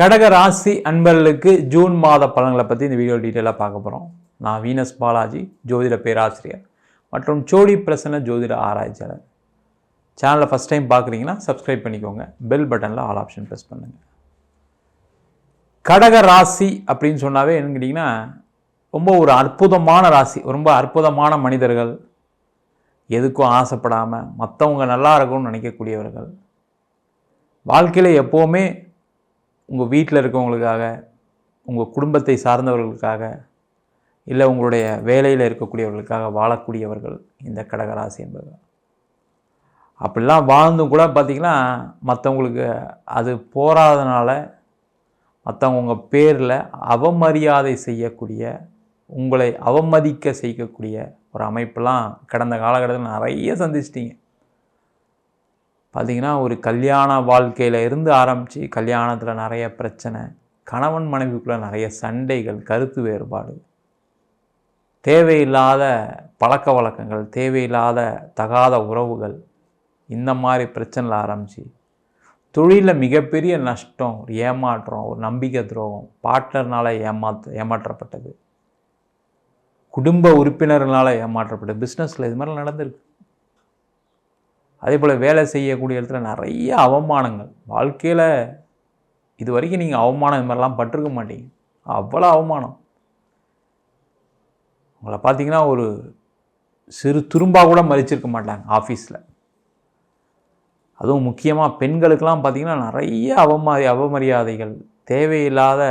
கடக ராசி அன்பர்களுக்கு ஜூன் மாத பலன்களை பற்றி இந்த வீடியோ டீட்டெயிலாக பார்க்க போகிறோம் நான் வீனஸ் பாலாஜி ஜோதிட பேராசிரியர் மற்றும் சோடி பிரசன்ன ஜோதிட ஆராய்ச்சியாளர். சேனலை ஃபஸ்ட் டைம் பார்க்குறீங்கன்னா சப்ஸ்கிரைப் பண்ணிக்கோங்க. பெல் பட்டனில் ஆல் ஆப்ஷன் ப்ரெஸ் பண்ணுங்கள் கடக ராசி அப்படின்னு சொன்னாவே என்னன்னு கேட்டிங்கன்னா ரொம்ப ஒரு அற்புதமான ராசி ரொம்ப அற்புதமான மனிதர்கள். எதுக்கும் ஆசைப்படாமல் மற்றவங்க நல்லா இருக்கணும்னு நினைக்கக்கூடியவர்கள். வாழ்க்கையில் எப்போவுமே உங்கள் வீட்டில் இருக்கவங்களுக்காக உங்கள் குடும்பத்தை சார்ந்தவர்களுக்காக இல்லை உங்களுடைய வேலையில் இருக்கக்கூடியவர்களுக்காக வாழக்கூடியவர்கள் இந்த கடகராசி என்பது அப்படிலாம் வாழ்ந்தும் கூட பார்த்திங்கன்னா மற்றவங்களுக்கு அது போராதனால மற்றவங்க உங்கள் பேரில் அவமரியாதை செய்யக்கூடிய உங்களை அவமதிக்க செய்யக்கூடிய ஒரு அமைப்பெல்லாம் கடந்த காலகட்டத்தில் நிறைய சந்திச்சிட்டிங்க. பார்த்தீங்கன்னா ஒரு கல்யாண வாழ்க்கையில் இருந்து ஆரம்பித்து கல்யாணத்தில் நிறைய பிரச்சனை கணவன் மனைவிக்குள்ளே நிறைய சண்டைகள் கருத்து வேறுபாடு. தேவையில்லாத பழக்க வழக்கங்கள் தேவையில்லாத தகாத உறவுகள் இந்த மாதிரி பிரச்சனையில் ஆரம்பித்து தொழிலில் மிகப்பெரிய நஷ்டம் ஒரு ஏமாற்றம் ஒரு நம்பிக்கை துரோகம் பார்ட்னர்னால் ஏமாத்த ஏமாற்றப்பட்டது. குடும்ப உறுப்பினர்களால் ஏமாற்றப்பட்டது பிஸ்னஸில் இது மாதிரிலாம் நடந்திருக்கு. அதே போல் வேலை செய்யக்கூடிய இடத்துல நிறைய அவமானங்கள். வாழ்க்கையில் இது வரைக்கும் நீங்கள் அவமானம் இது மாதிரிலாம் பட்டிருக்க மாட்டீங்க. அவ்வளோ அவமானம். உங்களை பார்த்தீங்கன்னா ஒரு சிறு துரும்பாக கூட மதிச்சிருக்க மாட்டாங்க ஆஃபீஸில். அதுவும் முக்கியமாக பெண்களுக்கெல்லாம் பார்த்திங்கன்னா நிறைய அவமரி அவமரியாதைகள் தேவையில்லாத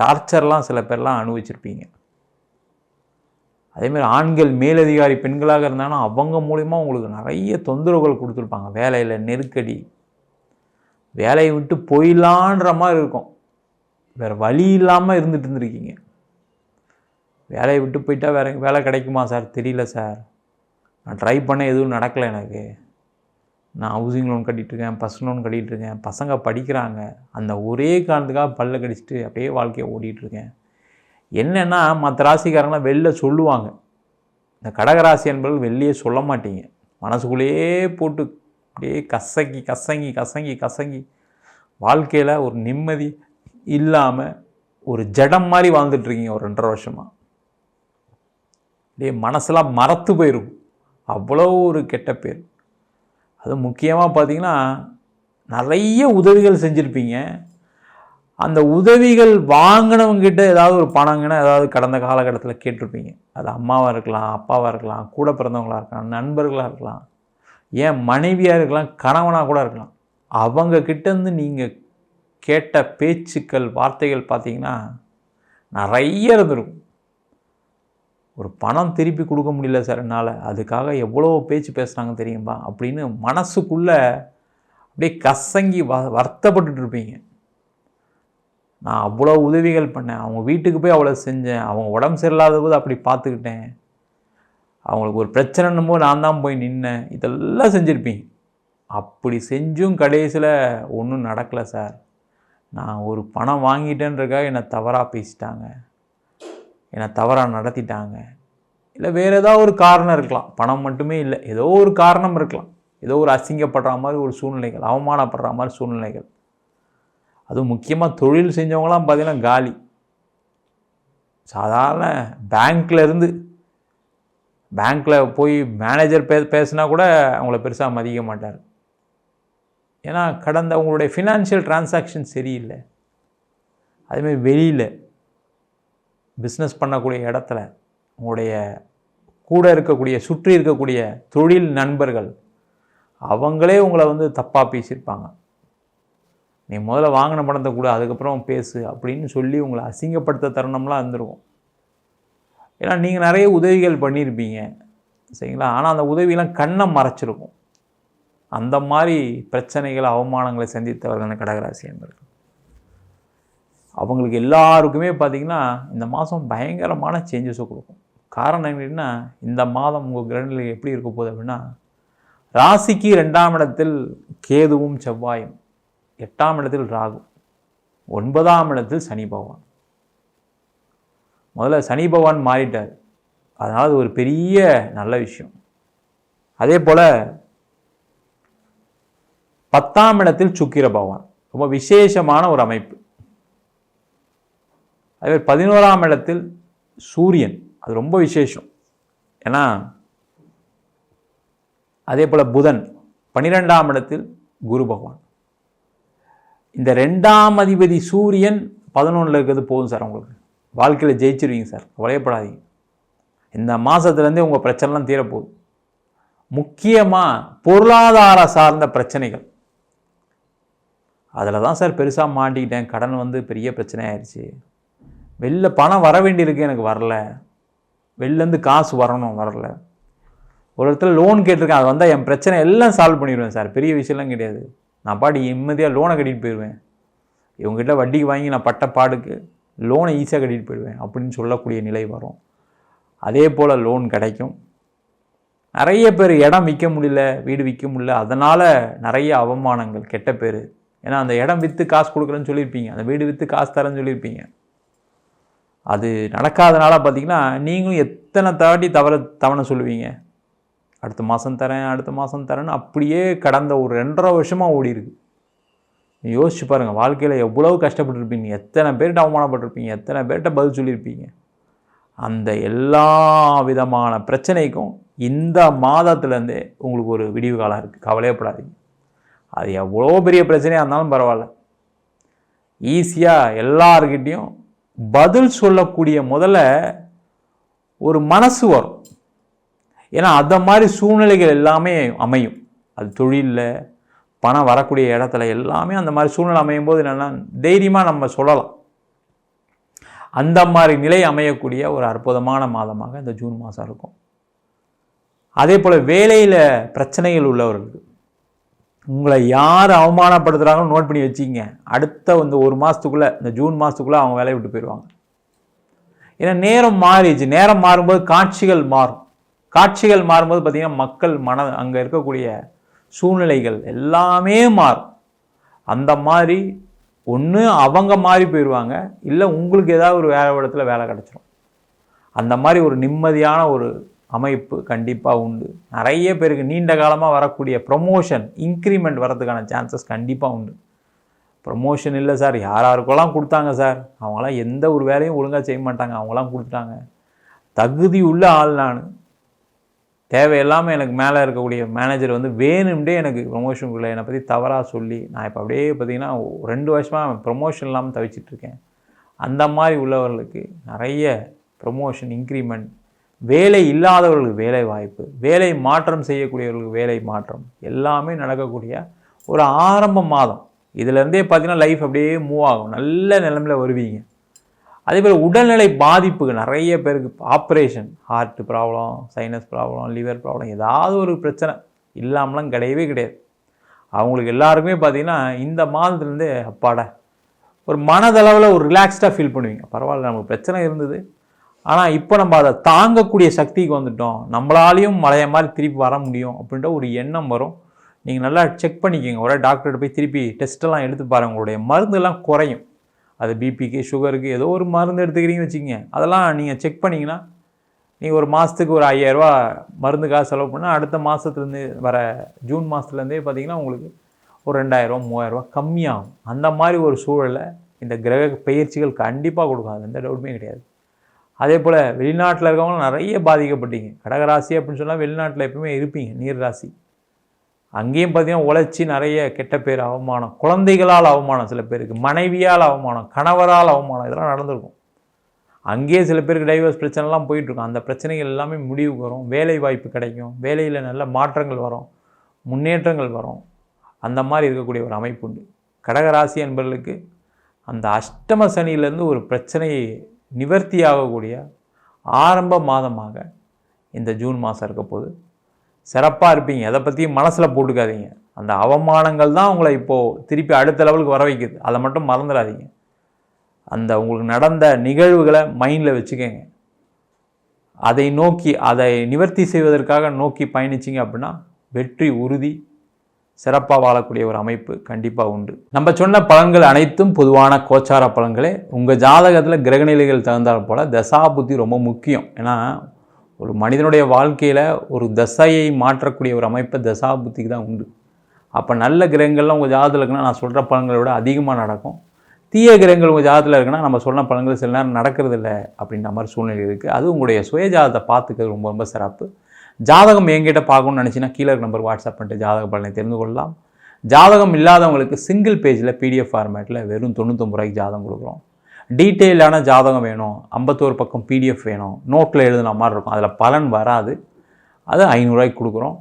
டார்ச்சர்லாம் சில பேர்லாம் அனுபவிச்சிருப்பீங்க. அதேமாதிரி ஆண்கள் மேலதிகாரி பெண்களாக இருந்தாங்கன்னா அவங்க மூலிமா உங்களுக்கு நிறைய தொந்தரவுகள் கொடுத்துருப்பாங்க. வேலையில் நெருக்கடி. வேலையை விட்டு போயிடலான்ற மாதிரி இருக்கும். வேறு வழி இல்லாமல் இருந்துட்டு இருந்திருக்கீங்க. வேலையை விட்டு போயிட்டால் வேறு வேலை கிடைக்குமா சார்? தெரியல சார். நான் ட்ரை பண்ண எதுவும் நடக்கலை எனக்கு. நான் ஹவுசிங் லோன் கட்டிகிட்ருக்கேன் பர்சனல் லோன் கட்டிகிட்ருக்கேன் பசங்க படிக்கிறாங்க. அந்த ஒரே காரணத்துக்காக பல்ல கடிச்சிட்டு அப்படியே வாழ்க்கையை ஓடிட்டுருக்கேன் என்னென்னா மற்ற ராசிக்காரங்களாம் வெளில சொல்லுவாங்க. இந்த கடகராசி என்பவர்கள் வெளியே சொல்ல மாட்டீங்க. மனசுக்குள்ளேயே போட்டு அப்படியே கசங்கி கசங்கி கசங்கி கசங்கி வாழ்க்கையில் ஒரு நிம்மதி இல்லாமல் ஒரு ஜடம் மாதிரி வாழ்ந்துட்டுருக்கீங்க ஒரு ரெண்டரை வருஷமாக அப்படியே மனசெல்லாம் மறத்து போயிருக்கும். அவ்வளோ ஒரு கெட்ட பேர். அது முக்கியமாக பார்த்தீங்கன்னா நிறைய உதவிகள் செஞ்சுருப்பீங்க. அந்த உதவிகள் வாங்கினவங்ககிட்ட ஏதாவது ஒரு பணங்கன்னா ஏதாவது கடந்த காலகட்டத்தில் கேட்டிருப்பீங்க. அது அம்மாவாக இருக்கலாம் அப்பாவாக இருக்கலாம் கூட பிறந்தவங்களாக இருக்கலாம் நண்பர்களாக இருக்கலாம் ஏன் மனைவியாக இருக்கலாம் கணவனாக கூட இருக்கலாம். அவங்க கிட்டேருந்து நீங்கள் கேட்ட பேச்சுக்கள் வார்த்தைகள் பார்த்தீங்கன்னா நிறைய இருந்திருக்கும். ஒரு பணம் திருப்பி கொடுக்க முடியல சார் என்னால். அதுக்காக எவ்வளோ பேச்சு பேசுகிறாங்க தெரியுமா அப்படின்னு மனசுக்குள்ளே அப்படியே கசங்கி வ வருத்தப்பட்டுட்டு இருப்பீங்க. நான் அவ்வளோ உதவிகள் பண்ணேன். அவங்க வீட்டுக்கு போய் அவ்வளோ செஞ்சேன். அவங்க உடம்பு சரியில்லாத போது அப்படி பார்த்துக்கிட்டேன். அவங்களுக்கு ஒரு பிரச்சனைன்னும் போது நான் தான் போய் நின்னேன். இதெல்லாம் செஞ்சுருப்பீங்க. அப்படி செஞ்சும் கடைசியில் ஒன்றும் நடக்கலை சார். நான் ஒரு பணம் வாங்கிட்டேன்றக்காக என்னை தவறாக பேசிட்டாங்க. என்னை தவறாக நடத்திட்டாங்க. இல்லை வேறு ஏதாவது ஒரு காரணம் இருக்கலாம். பணம் மட்டுமே இல்லை. ஏதோ ஒரு காரணம் இருக்கலாம். ஏதோ ஒரு அசிங்கப்படுற மாதிரி ஒரு சூழ்நிலைகள் அவமானப்படுற மாதிரி சூழ்நிலைகள். அதுவும் முக்கியமாக தொழில் செஞ்சவங்களாம் பார்த்திங்கன்னா காலி. சாதாரண பேங்க்கில் இருந்து பேங்க்கில் போய் மேனேஜர் பே பேசுனா கூட அவங்கள பெருசாக மதிக்க மாட்டார். ஏன்னா கடந்த அவங்களுடைய ஃபினான்ஷியல் டிரான்சாக்ஷன் சரியில்லை. அதேமாதிரி வெளியில் பிஸ்னஸ் பண்ணக்கூடிய இடத்துல உங்களுடைய கூட இருக்கக்கூடிய சுற்றி இருக்கக்கூடிய தொழில் நண்பர்கள் அவங்களே உங்களை வந்து தப்பாக பேசியிருப்பாங்க. நீ முதல்ல வாங்கின பணத்தை கூட அதுக்கப்புறம் பேசு அப்படின்னு சொல்லி உங்களை அசிங்கப்படுத்த தருணம்லாம் இருந்திருக்கும். ஏன்னா நீங்கள் நிறைய உதவிகள் பண்ணியிருப்பீங்க. சரிங்களா? ஆனால் அந்த உதவியெல்லாம் கண்ணை மறைச்சிருக்கும். அந்த மாதிரி பிரச்சனைகள் அவமானங்களை சந்தித்தவர்கள் கடகராசி என்பர்கள்? அவங்களுக்கு எல்லாருக்குமே பார்த்திங்கன்னா இந்த மாதம் பயங்கரமான சேஞ்சஸை கொடுக்கும். காரணம் என்னன்னா இந்த மாதம் உங்கள் கிரகநிலை எப்படி இருக்க போகுது அப்படின்னா ராசிக்கு ரெண்டாம் இடத்தில் கேதுவும் செவ்வாயும். எட்டாம் இடத்தில் ராகு ஒன்பதாம் இடத்தில் சனி பகவான். முதல்ல சனி பகவான் மாறிட்டார். அதனால் அது ஒரு பெரிய நல்ல விஷயம். அதே போல் பத்தாம் இடத்தில் சுக்கிர பகவான் ரொம்ப விசேஷமான ஒரு அமைப்பு. அதே மாதிரி பதினோராம் இடத்தில் சூரியன் அது ரொம்ப விசேஷம். ஏன்னா அதே போல் புதன் பன்னிரெண்டாம் இடத்தில் குரு பகவான். இந்த ரெண்டாம் அதிபதி சூரியன் பதினொன்றில் இருக்கிறது போதும் சார் உங்களுக்கு. வாழ்க்கையில் ஜெயிச்சிருவீங்க சார். கவலையப்படாதீங்க. இந்த மாதத்துலேருந்தே உங்கள் பிரச்சனைலாம் தீரப்போகுது. முக்கியமாக பொருளாதார சார்ந்த பிரச்சனைகள். அதில் தான் சார் பெருசாக மாட்டிக்கிட்டேன். கடன் வந்து பெரிய பிரச்சனை ஆயிடுச்சு வெளில பணம் வர வேண்டியிருக்கு எனக்கு வரல. வெளிலேருந்து காசு வரணும் வரல. ஒரு இடத்துல லோன் கேட்டிருக்கேன் அது வந்தால் என் பிரச்சனை எல்லாம் சால்வ் பண்ணிடுவேன் சார். பெரிய விஷயம்லாம் கிடையாது. நான் பாட்டு நிம்மதியாக லோனை கட்டிட்டு போயிடுவேன் இவங்ககிட்ட வட்டிக்கு வாங்கி நான் பட்ட பாடுக்கு லோனை ஈஸியாக கட்டிட்டு போயிடுவேன் அப்படின்னு சொல்லக்கூடிய நிலை வரும். அதே போல் லோன் கிடைக்கும். நிறைய பேர் இடம் விற்க முடியல வீடு விற்க முடியல அதனால் நிறைய அவமானங்கள் கெட்ட பேர். ஏன்னா அந்த இடம் விற்று காசு கொடுக்குறேன்னு சொல்லியிருப்பீங்க. அந்த வீடு விற்று காசு தரேன்னு சொல்லியிருப்பீங்க. அது நடக்காதனால பார்த்தீங்கன்னா நீங்களும் எத்தனை தாட்டி தவற தவணை சொல்லுவீங்க. அடுத்த மாதம் தரேன் அடுத்த மாதம் தரேன்னு அப்படியே கடந்த ஒரு ரெண்டரை வருஷமாக ஓடி இருக்கு யோசிச்சு பாருங்கள் வாழ்க்கையில் எவ்வளவு கஷ்டப்பட்டுருப்பீங்க எத்தனை பேர்கிட்ட அவமானப்பட்டிருப்பீங்க எத்தனை பேர்கிட்ட பதில் சொல்லியிருப்பீங்க. அந்த எல்லா விதமான பிரச்சனைக்கும் இந்த மாதத்துலேருந்தே உங்களுக்கு ஒரு விடிவு காலம் இருக்குது கவலையப்படாதீங்க அது எவ்வளோ பெரிய பிரச்சனையாக இருந்தாலும் பரவாயில்ல. ஈஸியாக எல்லார்கிட்டேயும் பதில் சொல்லக்கூடிய முதல்ல ஒரு மனசு வரும். ஏன்னா அந்த மாதிரி சூழ்நிலைகள் எல்லாமே அமையும். அது தொழிலில் பணம் வரக்கூடிய இடத்துல எல்லாமே அந்த மாதிரி சூழ்நிலை அமையும் போது என்னென்னா தைரியமாக நம்ம சொல்லலாம். அந்த மாதிரி நிலை அமையக்கூடிய ஒரு அற்புதமான மாதமாக இந்த ஜூன் மாதம் இருக்கும். அதே போல் வேலையில் பிரச்சனைகள் உள்ளவர்களுக்கு உங்களை யார் அவமானப்படுத்துகிறாங்களோ நோட் பண்ணி வச்சுக்கிங்க. அடுத்த வந்து ஒரு மாதத்துக்குள்ளே இந்த ஜூன் மாதத்துக்குள்ளே அவங்க வேலையை விட்டு போயிடுவாங்க. ஏன்னா நேரம் மாறிடுச்சு. நேரம் மாறும்போது காட்சிகள் மாறும். காட்சிகள் மாறும்போது பார்த்திங்கன்னா மக்கள் மன அங்கே இருக்கக்கூடிய சூழ்நிலைகள் எல்லாமே மாறும். அந்த மாதிரி ஒன்று அவங்க மாறி போயிடுவாங்க இல்லை உங்களுக்கு ஏதாவது ஒரு வேலை இடத்துல வேலை கிடச்சிரும். அந்த மாதிரி ஒரு நிம்மதியான ஒரு அமைப்பு கண்டிப்பாக உண்டு. நிறைய பேருக்கு நீண்ட காலமாக வரக்கூடிய ப்ரொமோஷன் இன்க்ரிமெண்ட் வரதுக்கான சான்சஸ் கண்டிப்பாக உண்டு. ப்ரொமோஷன் இல்லை சார் யார் யாருக்கெல்லாம் கொடுத்தாங்க சார் அவங்களாம் எந்த ஒரு வேலையும் ஒழுங்காக செய்ய மாட்டாங்க. அவங்களாம் கொடுத்துட்டாங்க. தகுதி உள்ள ஆள் நான். தேவையில்லாமல் எனக்கு மேலே இருக்கக்கூடிய மேனேஜர் வந்து வேணும்டே எனக்கு ப்ரொமோஷனுக்குள்ளே என்னை பற்றி தவறாக சொல்லி நான் இப்போ அப்படியே பார்த்தீங்கன்னா ரெண்டு வருஷமாக ப்ரொமோஷன் இல்லாமல் தவிச்சிட்ருக்கேன் அந்த மாதிரி உள்ளவர்களுக்கு நிறைய ப்ரொமோஷன் இன்க்ரிமெண்ட் வேலை இல்லாதவர்களுக்கு வேலை வாய்ப்பு வேலை மாற்றம் செய்யக்கூடியவர்களுக்கு வேலை மாற்றம் எல்லாமே நடக்கக்கூடிய ஒரு ஆரம்ப மாதம். இதுலேருந்தே பார்த்தீங்கன்னா லைஃப் அப்படியே மூவ் ஆகும். நல்ல நிலமையில் வருவீங்க. அதே போல் உடல்நிலை பாதிப்புக்கு நிறைய பேருக்கு operation heart problem sinus problem liver problem ஏதாவது ஒரு பிரச்சனை இல்லாமலாம் கிடையவே கிடையாது. அவங்களுக்கு எல்லாருக்குமே பார்த்தீங்கன்னா இந்த மாதத்துலேருந்தே அப்பாடை ஒரு மனதளவில் ஒரு ரிலாக்ஸ்டாக ஃபீல் பண்ணுவீங்க. பரவாயில்ல நமக்கு பிரச்சனை இருந்தது. ஆனால் இப்போ நம்ம அதை தாங்கக்கூடிய சக்திக்கு வந்துட்டோம். நம்மளாலையும் மழைய மாதிரி திருப்பி வர முடியும் அப்படின்ற ஒரு எண்ணம் வரும். நீங்கள் நல்லா செக் பண்ணிக்கோங்க. ஒரே டாக்டர்கிட்ட போய் திருப்பி டெஸ்ட்டெல்லாம் எடுத்து பாருங்கள் உங்களுடைய மருந்தெல்லாம் குறையும். அது பிபிக்கு சுகருக்கு ஏதோ ஒரு மருந்து எடுத்துக்கிறீங்கன்னு வச்சுக்கோங்க. அதெல்லாம் நீங்கள் செக் பண்ணிங்கன்னா நீங்கள் ஒரு மாதத்துக்கு ஒரு ஐயாயிரரூவா மருந்து காசு செலவு பண்ணால் அடுத்த மாதத்துலேருந்து வர ஜூன் மாதத்துலேருந்தே பார்த்தீங்கன்னா உங்களுக்கு ஒரு ரெண்டாயிரரூவா மூவாயிரரூவா கம்மியாகும். அந்த மாதிரி ஒரு சூழலை இந்த கிரக பயிற்சிகள் கண்டிப்பாக கொடுக்கும். அது எந்த டவுட்டுமே கிடையாது. அதே போல் வெளிநாட்டில் இருக்கவங்களும் நிறைய பாதிக்கப்பட்டீங்க. கடகராசி அப்படின்னு சொன்னால் வெளிநாட்டில் எப்பவுமே இருப்பீங்க. நீர் ராசி அங்கேயும் பார்த்தீங்கன்னா உழைச்சி நிறைய கெட்ட பேர் அவமானம் குழந்தைகளால் அவமானம் சில பேருக்கு மனைவியால் அவமானம் கணவரால் அவமானம் இதெல்லாம் நடந்திருக்கும். அங்கேயே சில பேருக்கு டைவர்ஸ் பிரச்சனைலாம் போயிட்டுருக்கும். அந்த பிரச்சனைகள் எல்லாமே முடிவுக்கு வரும். வேலை வாய்ப்பு கிடைக்கும். வேலையில் நல்ல மாற்றங்கள் வரும். முன்னேற்றங்கள் வரும். அந்த மாதிரி இருக்கக்கூடிய ஒரு அமைப்பு உண்டு. கடகராசி என்பவர்களுக்கு அந்த அஷ்டம சனியிலேருந்து ஒரு பிரச்சனையை நிவர்த்தியாகக்கூடிய ஆரம்ப மாதமாக இந்த ஜூன் மாதம் இருக்க சிறப்பாக இருப்பீங்க. எதை பற்றியும் மனசில் போட்டுக்காதீங்க. அந்த அவமானங்கள் தான் உங்களை இப்போது திருப்பி அடுத்த லெவலுக்கு வர வைக்குது. அதை மட்டும் மறந்துடாதீங்க. அந்த உங்களுக்கு நடந்த நிகழ்வுகளை மைண்டில் வச்சுக்கோங்க. அதை நோக்கி அதை நிவர்த்தி செய்வதற்காக நோக்கி பயணிச்சிங்க அப்படின்னா வெற்றி உறுதி சிறப்பாக வாழக்கூடிய ஒரு அமைப்பு கண்டிப்பாக உண்டு. நம்ம சொன்ன பலன்கள் அனைத்தும் பொதுவான கோச்சார பலன்களே உங்கள் ஜாதகத்தில் கிரகநிலைகள் தகுந்தால் போல் தசா புத்தி ரொம்ப முக்கியம். ஏன்னா ஒரு மனிதனுடைய வாழ்க்கையில் ஒரு தசையை மாற்றக்கூடிய ஒரு அமைப்பை தசா புத்திக்கு தான் உண்டு. அப்போ நல்ல கிரகங்கள்லாம் உங்கள் ஜாதத்தில் இருக்குன்னா நான் சொல்கிற பலன்களை விட அதிகமாக நடக்கும். தீய கிரகங்கள் உங்கள் ஜாதத்தில் இருக்குன்னா நம்ம சொன்ன பலன்கள் சில நேரம் நடக்கிறது இல்லை அப்படின்ற மாதிரி சூழ்நிலை இருக்குது அது உங்களுடைய சுய ஜாதகத்தை பார்த்துக்கிறது ரொம்ப ரொம்ப சிறப்பு. ஜாதகம் எங்கிட்ட பார்க்கணும்னு நினச்சின்னா கீழே நம்பர் வாட்ஸ்அப் பண்ணிட்டு ஜாதக பலனை தெரிந்து கொள்ளலாம். ஜாதகம் இல்லாதவங்களுக்கு சிங்கிள் பேஜில் பிடிஎஃப் ஃபார்மேட்டில் வெறும் தொண்ணூத்தொம்பது ரூபாய்க்கு ஜாதகம் கொடுக்குறோம். டீட்டெயிலான ஜாதகம் வேணும் ஐம்பத்தோரு பக்கம் பிடிஎஃப் வேணும் நோட்டில் எழுதுன மாதிரி இருக்கும். அதில் பலன் வராது. அது ஐநூறுரூவாய்க்கு கொடுக்குறோம்.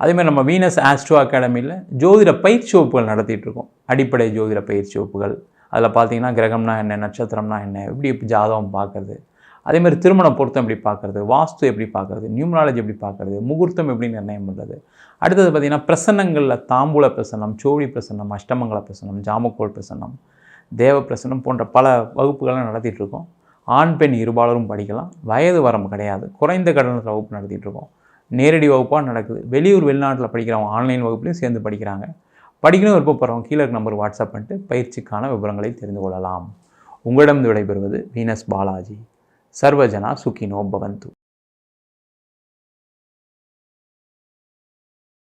அதேமாதிரி நம்ம வீனஸ் ஆஸ்ட்ரோ அகாடமியில் ஜோதிட பயிற்சி வகுப்புகள் நடத்திட்டுருக்கோம் அடிப்படை ஜோதிட பயிற்சி வகுப்புகள். அதில் பார்த்தீங்கன்னா கிரகம்னா என்ன நட்சத்திரம்னா என்ன எப்படி எப்படி ஜாதகம் பார்க்குறது. அதேமாதிரி திருமண பொருத்தம் எப்படி பார்க்குறது வாஸ்து எப்படி பார்க்குறது நியூமராலஜி எப்படி பார்க்குறது முகூர்த்தம் எப்படி நிர்ணயம் பண்ணுறது அடுத்தது பார்த்திங்கன்னா பிரசன்னங்களில் தாம்பூல பிரசன்னம் சோழி பிரசன்னம் அஷ்டமங்கல பிரசன்னம் ஜாமக்கோள் பிரசன்னம் தேவ போன்ற பல வகுப்புகள்லாம் நடத்திட்டுருக்கோம். ஆண் பெண் இருபாலரும் படிக்கலாம். வயது வரம்பு கிடையாது. குறைந்த கட்டணத்தில் வகுப்பு நடத்திட்டுருக்கோம். நேரடி வகுப்பாக நடக்குது. வெளியூர் வெளிநாட்டில் படிக்கிறவங்க ஆன்லைன் வகுப்புலையும் சேர்ந்து படிக்கிறாங்க. படிக்கணும் விருப்பப்படுறவங்க கீழே நம்பர் வாட்ஸ்அப் பண்ணிட்டு பயிற்சிக்கான விவரங்களை தெரிந்து கொள்ளலாம். உங்களிடம் விடைபெறுவது வீனஸ் பாலாஜி. சர்வஜனா சுகினோ பவந்து.